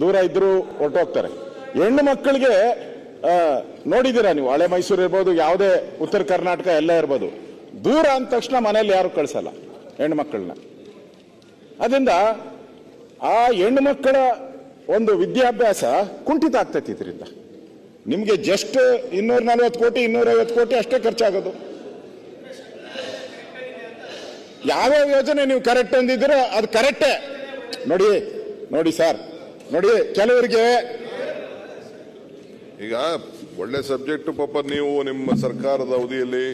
ದೂರ ಇದ್ರು ಹೊರಟೋಗ್ತಾರೆ. ಹೆಣ್ಣು ಮಕ್ಕಳಿಗೆ ನೋಡಿದ್ದೀರಾ ನೀವು, ಹಳೆ ಮೈಸೂರು ಇರ್ಬೋದು, ಯಾವುದೇ ಉತ್ತರ ಕರ್ನಾಟಕ ಎಲ್ಲ ಇರ್ಬೋದು, ದೂರ ಅಂದ ತಕ್ಷಣ ಮನೆಯಲ್ಲಿ ಯಾರು ಕಳಿಸಲ್ಲ ಹೆಣ್ಣು ಮಕ್ಕಳನ್ನ. ಅದರಿಂದ ಆ ಹೆಣ್ಣು ಮಕ್ಕಳ ಒಂದು ವಿದ್ಯಾಭ್ಯಾಸ ಕುಂಠಿತ ಆಗ್ತೈತಿ ಇದರಿಂದ. ನಿಮಗೆ ಜಸ್ಟ್ ಇನ್ನೂರ ನಲ್ವತ್ತು ಕೋಟಿ, ಇನ್ನೂರೈವತ್ತು ಕೋಟಿ ಅಷ್ಟೇ ಖರ್ಚಾಗೋದು. ಯಾವ್ಯಾವ ಯೋಜನೆ ನೀವು ಕರೆಕ್ಟ್ ಅಂದಿದ್ದೀರೋ ಅದು ಕರೆಕ್ಟೇ ನೋಡಿ ನೋಡಿ ಸರ್ ನೋಡಿ ಕೆಲವರಿಗೆ ಈಗ ಒಳ್ಳೆ ಸಬ್ಜೆಕ್ಟ್ ಪಾಪ ನೀವು ನಿಮ್ಮ ಸರ್ಕಾರದ ಅವಧಿಯಲ್ಲಿ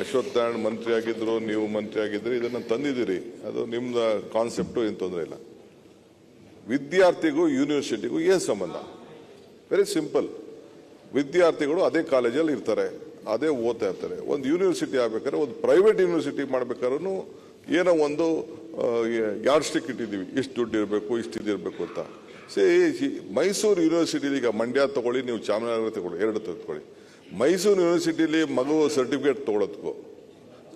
ಅಶ್ವತ್ಥ ನಾರಾಯಣ್ ಮಂತ್ರಿ ಆಗಿದ್ರು, ನೀವು ಮಂತ್ರಿ ಆಗಿದ್ರಿ, ಇದನ್ನ ತಂದಿದ್ದೀರಿ. ಅದು ನಿಮ್ದ ಕಾನ್ಸೆಪ್ಟ್ ಏನು ತೊಂದರೆ ಇಲ್ಲ. ವಿದ್ಯಾರ್ಥಿಗೂ ಯೂನಿವರ್ಸಿಟಿಗೂ ಏನು ಸಂಬಂಧ? ವೆರಿ ಸಿಂಪಲ್ ವಿದ್ಯಾರ್ಥಿಗಳು ಅದೇ ಕಾಲೇಜಲ್ಲಿ ಇರ್ತಾರೆ, ಅದೇ ಓದ್ತಾ ಇರ್ತಾರೆ. ಒಂದು ಯೂನಿವರ್ಸಿಟಿ ಆಗ್ಬೇಕಾದ್ರೆ, ಒಂದು ಪ್ರೈವೇಟ್ ಯೂನಿವರ್ಸಿಟಿ ಮಾಡ್ಬೇಕಾದ್ರೂ ಏನೋ ಒಂದು ಯಾರ್ಡ್ ಸ್ಟಿಕ್ ಇಟ್ಟಿದ್ದೀವಿ. ಇಷ್ಟು ದುಡ್ಡು ಇರಬೇಕು, ಇಷ್ಟು ಇದಿರಬೇಕು ಅಂತ. ಮೈಸೂರು ಯೂನಿವರ್ಸಿಟಿಲಿ ಈಗ ಮಂಡ್ಯ ತಗೊಳ್ಳಿ ನೀವು ಚಾಮರಾಜನಗರ ತಗೊಳ್ಳಿ ಎರಡು ತಗೊಳ್ಳಿ. ಮೈಸೂರು ಯೂನಿವರ್ಸಿಟಿಲಿ ಮಗು ಸರ್ಟಿಫಿಕೇಟ್ ತೊಗೊಳೋದಕ್ಕೂ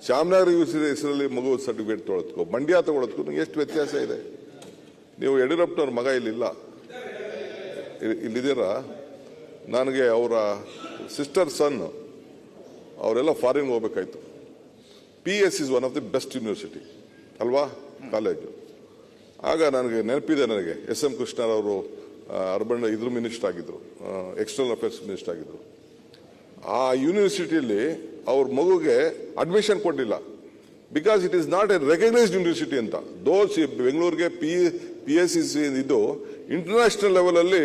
ಚಾಮರಾಜನಗರ ಯೂನಿವರ್ಸಿಟಿ ಹೆಸರಲ್ಲಿ ಮಗು ಸರ್ಟಿಫಿಕೇಟ್ ತೊಗೊಳತ್ಕೋ. ಮಂಡ್ಯ ತಗೊಳೋದಕ್ಕೂ ಎಷ್ಟು ವ್ಯತ್ಯಾಸ ಇದೆ? ನೀವು ಯಡಿಯೂರಪ್ಪನವ್ರ ಮಗ ಇಲ್ಲಿಲ್ಲ. ಇಲ್ಲಿದ್ದೀರ ಇಲ್ಲಿದ್ದೀರಾ? ನನಗೆ ಅವರ ಸಿಸ್ಟರ್ ಸನ್ ಅವರೆಲ್ಲ ಫಾರಿನ್ಗೆ ಹೋಗ್ಬೇಕಾಯ್ತು. P S is one of the best university ಅಲ್ವಾ? ಕಾಲೇಜು ಆಗ ನನಗೆ ನೆನಪಿದೆ ನನಗೆ. ಎಸ್ ಎಂ ಕೃಷ್ಣರವರು ಅರ್ಬನ್ ಇದ್ರ ಮಿನಿಸ್ಟರ್ ಆಗಿದ್ರು ಎಕ್ಸ್ಟರ್ನಲ್ ಅಫೇರ್ಸ್ ಮಿನಿಸ್ಟರ್ ಆಗಿದ್ರು. ಆ ಯೂನಿವರ್ಸಿಟಿಯಲ್ಲಿ ಅವ್ರ ಮಗುಗೆ ಅಡ್ಮಿಷನ್ ಕೊಡಲಿಲ್ಲ. Because it is not a recognised university ಅಂತ. ದೋಸ್ ಬೆಂಗಳೂರಿಗೆ ಪಿ ಪಿ ಎಸ್ ಸಿ ಇದು ಇಂಟರ್ನ್ಯಾಷನಲ್ ಲೆವೆಲಲ್ಲಿ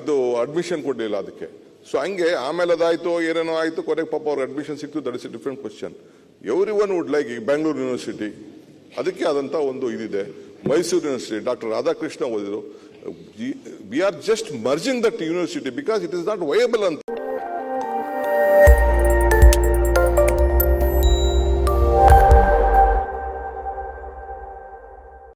ಇದು ಅಡ್ಮಿಷನ್ ಕೊಡಲಿಲ್ಲ ಅದಕ್ಕೆ. ಸೊ ಹಂಗೆ ಆಮೇಲೆ ಅದಾಯಿತು, ಏನೇನೋ ಆಯಿತು, ಕೊನೆಗೆ ಪಾಪ ಅವ್ರಿಗೆ ಅಡ್ಮಿಷನ್ ಸಿಕ್ತು that is different question every one would like ಈಗ ಬೆಂಗಳೂರು ಯೂನಿವರ್ಸಿಟಿ ಅದಕ್ಕೆ ಆದಂಥ ಒಂದು ಇದಿದೆ. ಮೈಸೂರು ಯೂನಿವರ್ಸಿಟಿ ಡಾಕ್ಟರ್ ರಾಧಾಕೃಷ್ಣ ಓದಿದ್ರು. We are just merging that university because it is not viable ಅಂತ.